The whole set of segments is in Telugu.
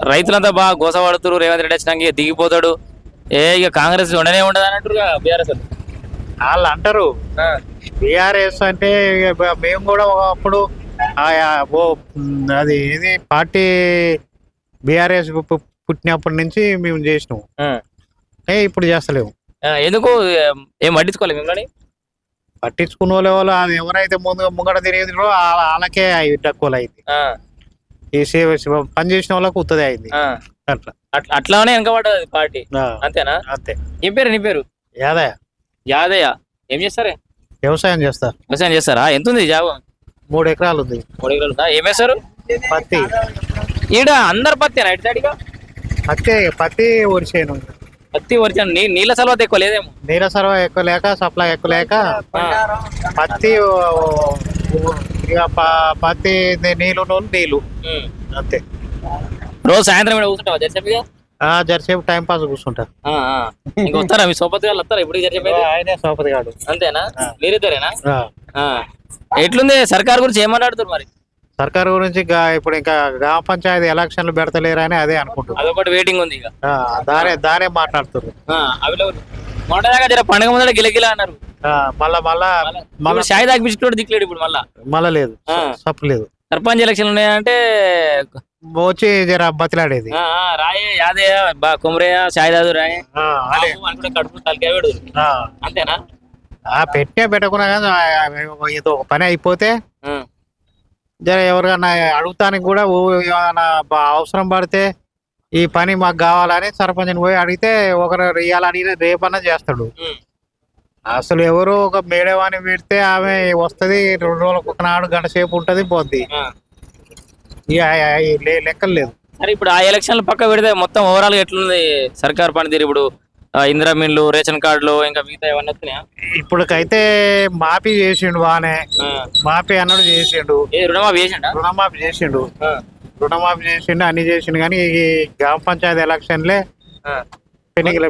రైతులంతా బాగా గోసపడుతున్నారు రేవంత్ రెడ్డి వచ్చినాక ఇక దిగిపోతాడు. ఏ ఇక కాంగ్రెస్ ఉండనే ఉండదు అన్నట్టుగా బీఆర్ఎస్ వాళ్ళు. అంటారు బీఆర్ఎస్ అంటే మేము కూడా ఒకప్పుడు అది ఇది పార్టీ బీఆర్ఎస్ పుట్టినప్పటి నుంచి మేము చేసినాము ఏ ఇప్పుడు చేస్తలేము. ఎందుకు ఏం- పట్టించుకోలేదు మిమ్మల్ని? పట్టించుకున్న వాళ్ళు ఎవరైతే ముందు ముంగట తిరిగిరో వాళ్ళకే అవి తక్కువ అయింది ఆ, ఈ సేవ- పని చేసిన వాళ్ళకి ఉత్తదే అయింది. ఆ. అట్లా. అట్లా అట్లానే వెనకబడ్డది పార్టీ. ఆ, అంతేనా? అంతే. ఏం పేరు నీ పేరు? యాదయ్య. యాదయ్య. ఏం చేస్తారే? వ్యవసాయం చేస్తారు వ్యవసాయం చేస్తారా? ఎంత ఉంది జాబ్? మూడు ఎకరాలు ఉంది మూడు ఎకరాలు ఉందా ఏం వేస్తారు పత్తి. ఈడ అందరు పత్తి ఇటు సైడ్గా? పత్తి పత్తి వరిసేను పత్తి వరిచ నీళ్ళ సలవత ఎక్కువ లేదేమో. నీళ్ళ సర్వ ఎక్కువ లేక సప్లై ఎక్కువ లేక పత్తి ఓ- ఓ- ఇక పత్తి నీళ్ళు ఉన్నోళ్ళు నీళ్ళు. అంతే. రోజు సాయంత్రం ఇక్కడ కూర్చుంటావా జరిసేపుగా ఆ జరసేపు టైం పాస్ కూర్చుంటా. ఇంకా వస్తారా? మీ సోపతి వాళ్ళు వస్తారా? ఇప్పుడు జరిసేపు ఆయనే సోపతి గాడు. అంతేనా. మీరిద్దరేనా. ఎట్లుంది? సర్కార్ గురించి ఏమన్నాడుతున్నారు మరి? సర్కారు గురించి ఇప్పుడు ఇంకా గ్రామ పంచాయతీ ఎలక్షన్లు పెడతలేరు అని అదే అనుకుంటున్నారు అదొకటి వెయిటింగ్ ఉంది ఇక. దానే దానే మాట్లాడుతున్నారు అవి మొన్నదాకా జర పండగ ముందర గిలగిల అన్నారు. మళ్ళా మళ్ళా మళ్ళీ. షాయి దాకిపించుకోడు దిక్కులేడు ఇప్పుడు మళ్ళా. మళ్ళా లేదు. ఆ. సప్పు లేదు సర్పంచ్ ఎలక్షన్లు ఉన్నాయంటే వచ్చి జర బతిలాడేది. రాయే యాదయ్య బా కుమరయ్య షాయిదాదు రాయే. కడుపు ఆ. అంతేనా? ఆ పెట్టే పెట్టకున్నా కానీ ఏదో ఒక పని అయిపోతే. జర ఎవరికన్నా అడుగుతానికి కూడా ఏమైనా అవసరం పడితే ఈ పని మాకు కావాలని సర్పంచ్ని పోయి అడిగితే ఒకరు ఇవాళ అడిగిన రేపన్నా చేస్తాడు. అసలు ఎవరు ఒక మేడవాని పెడితే ఆమె వస్తుంది రెండు రోజులకు ఒక నాడు గంట సేపు ఉంటుంది పోద్ది. లెక్కలు లేదు సరే ఇప్పుడు ఆ ఎలక్షన్లు పక్క పెడితే మొత్తం ఓవరాల్గా ఎట్లుంది? సర్కార్ పనితీరు ఇప్పుడు ఆ, ఇందిరా మిల్లు రేషన్ కార్డులు ఇంకా మిగతా ఏమన్నా వస్తున్నాయా? ఇప్పటికైతే మాఫీ చేసిండు బాగానే ఆ. మాఫీ అన్నాడు చేసిండు. ఏ రుణమాఫీ చేసిండా? రుణమాఫీ చేసిండు. ఆ. రుణమాఫీ చేసిండు అన్ని చేసిండు కానీ ఈ గ్రామ పంచాయతీ ఎలక్షన్లే ఆ. పెన్నికల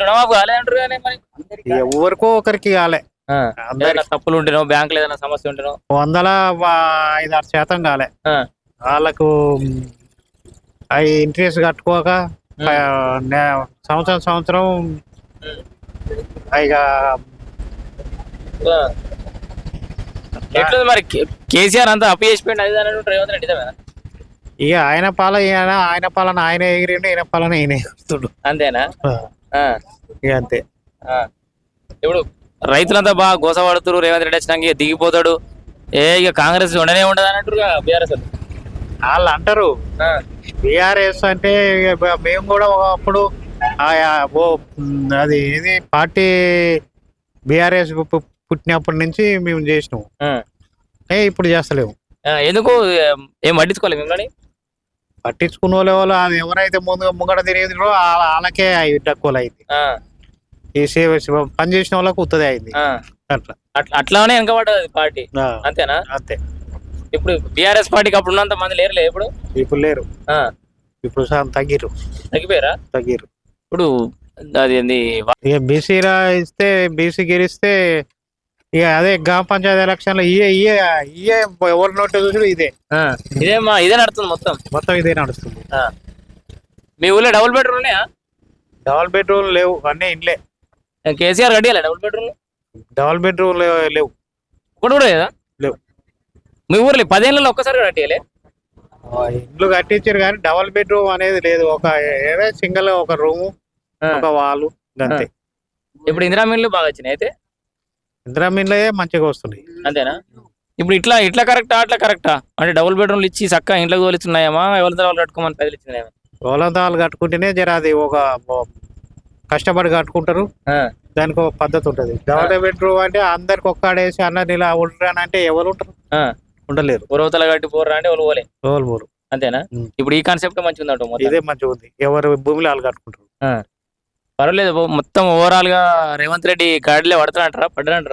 రుణమాఫీ కాలేదంటారు కానీ మరి ఎవరికో ఒకరికి కాలే తప్పులు ఉంటేనో బ్యాంకులో ఏదైనా సమస్య ఉంటేనో వందల వా- ఐదారు శాతం కాలే ఆ. వాళ్ళకు అవి ఇంట్రెస్ట్ కట్టుకోక సంవత్సరం సంవత్సరం ఇక ఆ. ఎట్లుంది మరి కేసీఆర్ అంతా అప్పు చేసిపోయింది అది ఇది అన్నట్టు రేవంత్ రెడ్డి ఇదేనా? ఇక ఆయన పాల ఈయన ఆయన పాలన ఆయన ఎగిరిండు ఈయన పాలన ఈయన ఎగురుతుడు అంతేనా ఆ. ఇక అంతే. ఇప్పుడు రైతులంతా బాగా గోసపడుతున్నారు రేవంత్ రెడ్డి వచ్చినాక దిగిపోతాడు. ఏ ఇక కాంగ్రెస్ ఉండనే ఉండదు అన్నట్టుగా బీఆర్ఎస్ వాళ్ళు అంటారు బీఆర్ఎస్ అంటే మేము కూడా ఒకప్పుడు అది ఇది పార్టీ బీఆర్ఎస్ పుట్టినప్పటి నుంచి మేము చేసినాము ఏ ఇప్పుడు చేస్తలేము. ఎందుకు? ఏం- పట్టించుకోలేదు మిమ్మల్ని? పట్టించుకున్న వాళ్ళు ఎవరైతే ముందు ముంగట తిరిగిరో వాళ్ళ- వాళ్ళకే అవి తక్కువ అయింది ఈ సేవ సేవ పని చేసిన వాళ్ళకి ఉత్తదే అయింది. ఆ. అట్లా. అట్లా అట్లానే వెనకబడ్డది పార్టీ. ఆ, అంతేనా? అంతే. ఇప్పుడు బీఆర్ఎస్ పార్టీకి అప్పుడు ఉన్నంత మంది లేరులే ఇప్పుడు? ఇప్పుడు లేరు. ఆ, ఇప్పుడు సగం తగ్గిరు తగ్గిపోయారా? తగ్గిరు ఇప్పుడు అది ఏంది ఇక బీసీలా ఇస్తే బీసీ గెలిస్తే ఇక అదే గ్రామ పంచాయతీ ఎలక్షన్లో ఇయే ఇయే ఇయే ఎవరి నోటి చూసి ఇదే. ఆ, ఇదే మా ఇదే నడుతుంది మొత్తం. మొత్తం ఇదే నడుస్తుంది. ఆ. మీ ఊళ్ళో డబుల్ బెడ్రూమ్ ఉన్నాయా? డబల్ బెడ్రూమ్ లేవు అన్నీ ఇండ్లే. కేసీఆర్ కట్టియాలి డబుల్ బెడ్రూమ్ డబల్ బెడ్రూమ్ లేవు. ఒకటి కూడా లేదా? లేవు. మీ ఊర్లో పదేళ్ళలో ఒక్కసారి కట్టియాలి? ఆ, ఇండ్లు కట్టించారు కానీ డబల్ బెడ్రూమ్ అనేది లేదు. ఒక ఏదో సింగిల్ ఒక రూము ఒక వాలు అంతే. ఇప్పుడు ఇందిరా మిల్లు బాగా వచ్చినాయి అయితే? ఇందిరా మిన్లే మంచిగా వస్తున్నాయి. అంతేనా? ఇప్పుడు ఇట్లా ఇట్లా కరెక్టా అట్లా కరెక్టా? అంటే డబుల్ బెడ్రూమ్లు ఇచ్చి చక్కగా ఇంట్లో తోలిస్తున్నాయమ్మా ఎవరి వాళ్ళు కట్టుకోమని పదిలు ఇచ్చినాయమ్మా రోలంతాలు కట్టుకుంటేనే జర అది ఒక కష్టపడి కట్టుకుంటారు. దానికి ఒక పద్ధతి ఉంటుంది. డబల్ బెడ్రూమ్ అంటే అందరికి ఒక్కడేసి అన్నది ఇలా ఉంటారంటే ఎవరు ఉంటారు. ఉండలేరు. ఉరవతల కట్టి పోర్రా అంటే వాళ్ళు పోలే. పోరు. అంతేనా. ఇప్పుడు ఈ కాన్సెప్ట్ మంచిగా ఉందంట ఇదే మంచిగా ఉంది. ఎవరు భూమిలో వాళ్ళు కట్టుకుంటారు. పర్వాలేదు మొత్తం ఓవరాల్గా రేవంత్ రెడ్డి గాడిలో పడుతున్నట్రా పడ్డారంటారా?